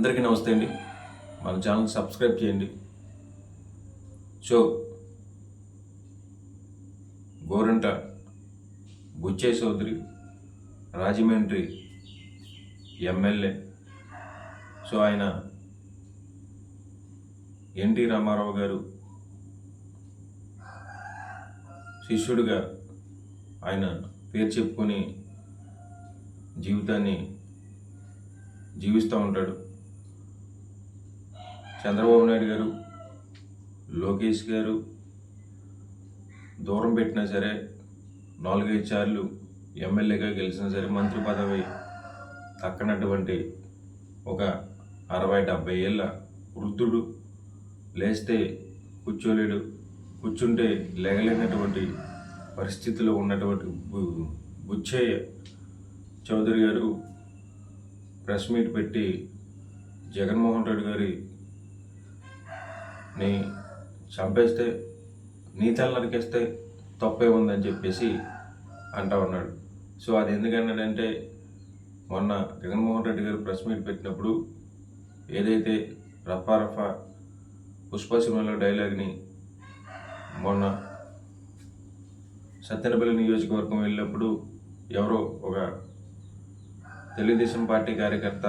అందరికీ నమస్తే అండి. మన ఛానల్ సబ్స్క్రైబ్ చేయండి. So Gorantla Butchaiah Chowdary Rajahmundry MLA. So ఆయన ఎన్టీ రామారావు గారు శిష్యుడిగా ఆయన పేరు చెప్పుకొని జీవితాన్ని జీవిస్తూ ఉంటాడు. చంద్రబాబు నాయుడు గారు లోకేష్ గారు దూరం పెట్టినా సరే నాలుగైదు సార్లు ఎమ్మెల్యేగా గెలిచినా సరే మంత్రి పదవి తక్కనటువంటి ఒక అరవై డెబ్బై ఏళ్ళ వృద్ధుడు లేస్తే కూర్చోలేడు కూర్చుంటే లేగలేనటువంటి పరిస్థితిలో ఉన్నటువంటి బుచ్చయ్య చౌదరి గారు ప్రెస్ మీట్ పెట్టి జగన్మోహన్ రెడ్డి గారి ని చంపేస్తే నీతలు నరికేస్తే తప్పే ఉందని చెప్పేసి అంటా ఉన్నాడు. సో అది ఎందుకన్నాడంటే మొన్న జగన్మోహన్ రెడ్డి గారు ప్రెస్ మీట్ పెట్టినప్పుడు ఏదైతే రఫా రఫా పుష్ప సినిమాలో డైలాగ్ని మొన్న సత్తెనపల్లి నియోజకవర్గం వెళ్ళినప్పుడు ఎవరో ఒక తెలుగుదేశం పార్టీ కార్యకర్త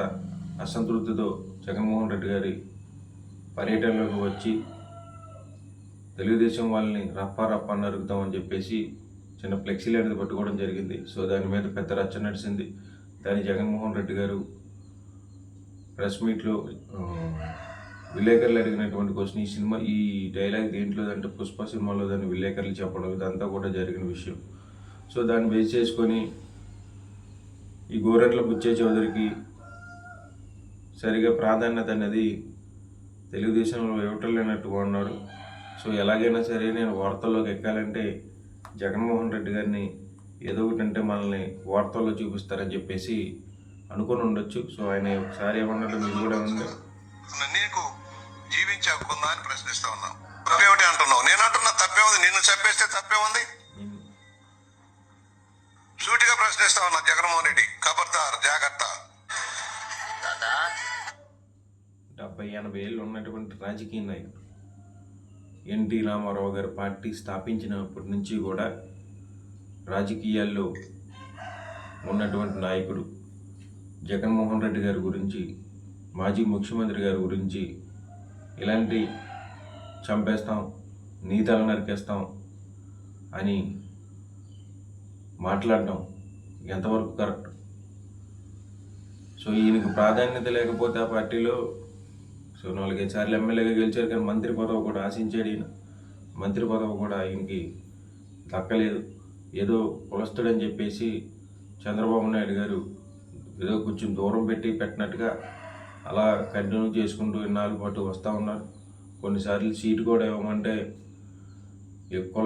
అసంతృప్తితో జగన్మోహన్ రెడ్డి గారి పర్యటనలోకి వచ్చి తెలుగుదేశం వాళ్ళని రప్పా రప్పా నరుకుతామని చెప్పేసి చిన్న ఫ్లెక్సీలు అనేది పట్టుకోవడం జరిగింది. సో దాని మీద పెద్ద రచ్చ నడిచింది. దాని జగన్మోహన్ రెడ్డి గారు ప్రెస్ మీట్లో విలేకరులు అడిగినటువంటి క్వశ్చన్ ఈ సినిమా ఈ డైలాగ్ దేంట్లో అంటే పుష్ప సినిమాలో దాన్ని విలేకరులు చెప్పడం ఇదంతా కూడా జరిగిన విషయం. సో దాన్ని బేస్ చేసుకొని ఈ గోరెంట్ల బుచ్చే చౌదరికి సరిగా ప్రాధాన్యత అనేది తెలుగుదేశంలో ఇవ్వటం లేనట్టుగా ఉన్నారు. సో ఎలాగైనా సరే నేను వార్తల్లోకి ఎక్కాలంటే జగన్మోహన్ రెడ్డి గారిని ఏదో ఒకటి అంటే మనల్ని వార్తల్లో చూపిస్తారని చెప్పేసి అనుకొని ఉండొచ్చు. సో ఆయన ఒకసారి ఏమన్నాడు మీరు కూడా ఉంది నీకు జీవించే ఉందా అని ప్రశ్నిస్తా ఉన్నాం. తప్పేమిటి అంటున్నావు? నేను అంటున్నా తప్పే ఉంది. నిన్ను చంపేస్తే తప్పే ఉంది? సూటిగా ప్రశ్నిస్తా ఉన్నా జగన్మోహన్ రెడ్డి. ఖబర్దార్ జాగ్రత్త. డెబ్బై ఎనభై ఏళ్ళు ఉన్నటువంటి రాజకీయ నాయకుడు. ఎన్టీ రామారావు గారు పార్టీ స్థాపించినప్పటి నుంచి కూడా రాజకీయాల్లో ఉన్నటువంటి నాయకుడు జగన్మోహన్ రెడ్డి గారి గురించి మాజీ ముఖ్యమంత్రి గారి గురించి ఇలాంటి చంపేస్తాం నీతలు నరికేస్తాం అని మాట్లాడడం ఎంతవరకు కరెక్ట్? సో ఈయనకి ప్రాధాన్యత లేకపోతే ఆ పార్టీలో సో నాలుగైదు సార్లు ఎమ్మెల్యేగా గెలిచారు కానీ మంత్రి పదవి కూడా ఆశించాడు ఈయన. మంత్రి పదవి కూడా ఆయనకి దక్కలేదు. ఏదో కులస్తుడని చెప్పేసి చంద్రబాబు నాయుడు గారు ఏదో కొంచెం దూరం పెట్టి పెట్టినట్టుగా అలా కంటిన్యూ చేసుకుంటూ ఇన్నాళ్ళ పాటు వస్తూ ఉన్నారు. కొన్నిసార్లు సీటు కూడా ఇవ్వమంటే ఎక్కువ